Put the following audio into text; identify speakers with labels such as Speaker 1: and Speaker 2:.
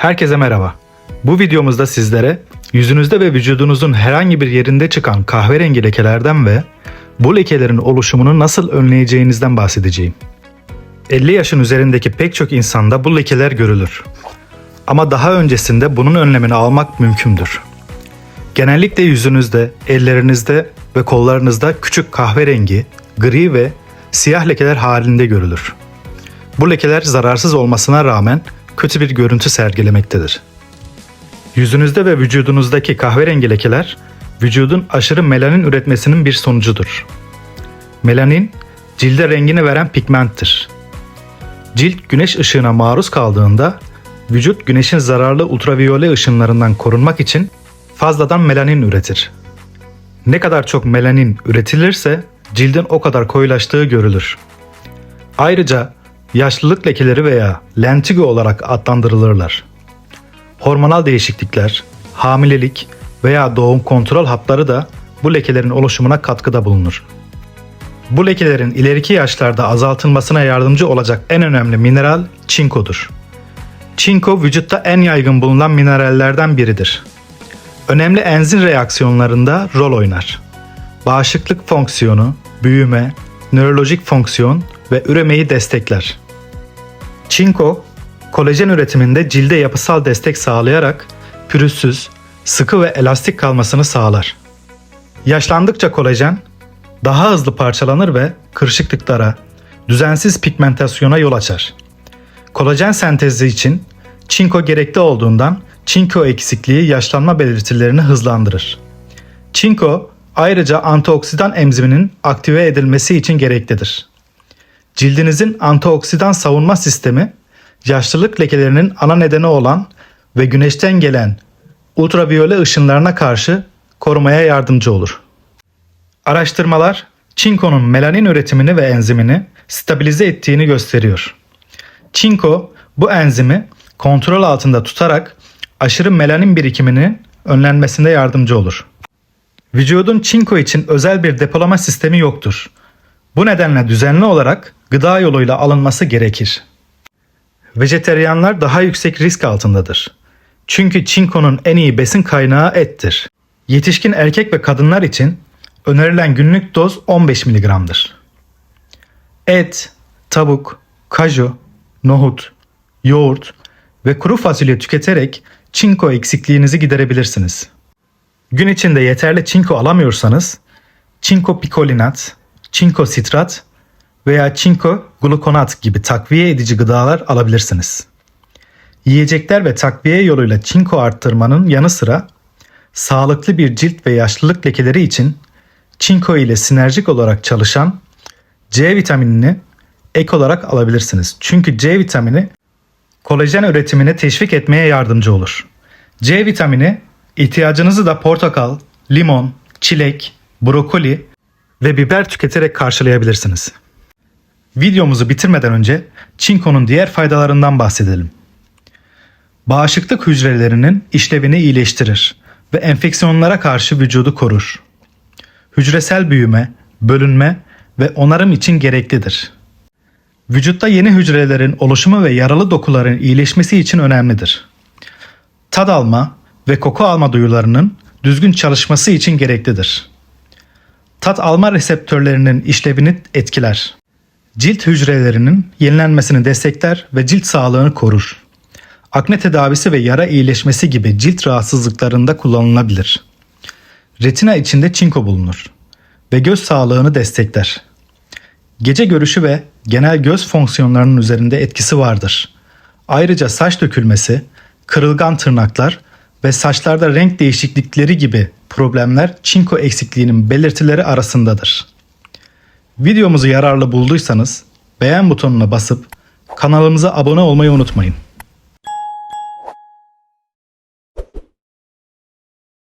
Speaker 1: Herkese merhaba. Bu videomuzda sizlere yüzünüzde ve vücudunuzun herhangi bir yerinde çıkan kahverengi lekelerden ve bu lekelerin oluşumunu nasıl önleyeceğinizden bahsedeceğim. 50 yaşın üzerindeki pek çok insanda bu lekeler görülür. Ama daha öncesinde bunun önlemini almak mümkündür. Genellikle yüzünüzde, ellerinizde ve kollarınızda küçük kahverengi, gri ve siyah lekeler halinde görülür. Bu lekeler zararsız olmasına rağmen kötü bir görüntü sergilemektedir. Yüzünüzde ve vücudunuzdaki kahverengi lekeler vücudun aşırı melanin üretmesinin bir sonucudur. Melanin cilde rengini veren pigmenttir. Cilt güneş ışığına maruz kaldığında vücut güneşin zararlı ultraviyole ışınlarından korunmak için fazladan melanin üretir. Ne kadar çok melanin üretilirse cildin o kadar koyulaştığı görülür. Ayrıca yaşlılık lekeleri veya lentigo olarak adlandırılırlar. Hormonal değişiklikler, hamilelik veya doğum kontrol hapları da bu lekelerin oluşumuna katkıda bulunur. Bu lekelerin ileriki yaşlarda azaltılmasına yardımcı olacak en önemli mineral çinkodur. Çinko vücutta en yaygın bulunan minerallerden biridir. Önemli enzim reaksiyonlarında rol oynar. Bağışıklık fonksiyonu, büyüme, nörolojik fonksiyon ve üremeyi destekler. Çinko, kolajen üretiminde cilde yapısal destek sağlayarak pürüzsüz, sıkı ve elastik kalmasını sağlar. Yaşlandıkça kolajen daha hızlı parçalanır ve kırışıklıklara, düzensiz pigmentasyona yol açar. Kolajen sentezi için çinko gerekli olduğundan çinko eksikliği yaşlanma belirtilerini hızlandırır. Çinko ayrıca antioksidan enziminin aktive edilmesi için gereklidir. Cildinizin antioksidan savunma sistemi yaşlılık lekelerinin ana nedeni olan ve güneşten gelen ultraviyole ışınlarına karşı korumaya yardımcı olur. Araştırmalar çinkonun melanin üretimini ve enzimini stabilize ettiğini gösteriyor. Çinko bu enzimi kontrol altında tutarak aşırı melanin birikiminin önlenmesinde yardımcı olur. Vücudun çinko için özel bir depolama sistemi yoktur. Bu nedenle düzenli olarak gıda yoluyla alınması gerekir. Vejeteryanlar daha yüksek risk altındadır. Çünkü çinkonun en iyi besin kaynağı ettir. Yetişkin erkek ve kadınlar için önerilen günlük doz 15 mg'dır. Et, tavuk, kaju, nohut, yoğurt ve kuru fasulye tüketerek çinko eksikliğinizi giderebilirsiniz. Gün içinde yeterli çinko alamıyorsanız çinko pikolinat, çinko sitrat veya çinko glukonat gibi takviye edici gıdalar alabilirsiniz. Yiyecekler ve takviye yoluyla çinko arttırmanın yanı sıra sağlıklı bir cilt ve yaşlılık lekeleri için çinko ile sinerjik olarak çalışan C vitaminini ek olarak alabilirsiniz. Çünkü C vitamini kolajen üretimini teşvik etmeye yardımcı olur. C vitamini ihtiyacınızı da portakal, limon, çilek, brokoli ve biber tüketerek karşılayabilirsiniz. Videomuzu bitirmeden önce çinkonun diğer faydalarından bahsedelim. Bağışıklık hücrelerinin işlevini iyileştirir ve enfeksiyonlara karşı vücudu korur. Hücresel büyüme, bölünme ve onarım için gereklidir. Vücutta yeni hücrelerin oluşumu ve yaralı dokuların iyileşmesi için önemlidir. Tad alma ve koku alma duyularının düzgün çalışması için gereklidir. Tat alma reseptörlerinin işlevini etkiler. Cilt hücrelerinin yenilenmesini destekler ve cilt sağlığını korur. Akne tedavisi ve yara iyileşmesi gibi cilt rahatsızlıklarında kullanılabilir. Retina içinde çinko bulunur ve göz sağlığını destekler. Gece görüşü ve genel göz fonksiyonlarının üzerinde etkisi vardır. Ayrıca saç dökülmesi, kırılgan tırnaklar ve saçlarda renk değişiklikleri gibi problemler çinko eksikliğinin belirtileri arasındadır. Videomuzu yararlı bulduysanız beğen butonuna basıp kanalımıza abone olmayı unutmayın.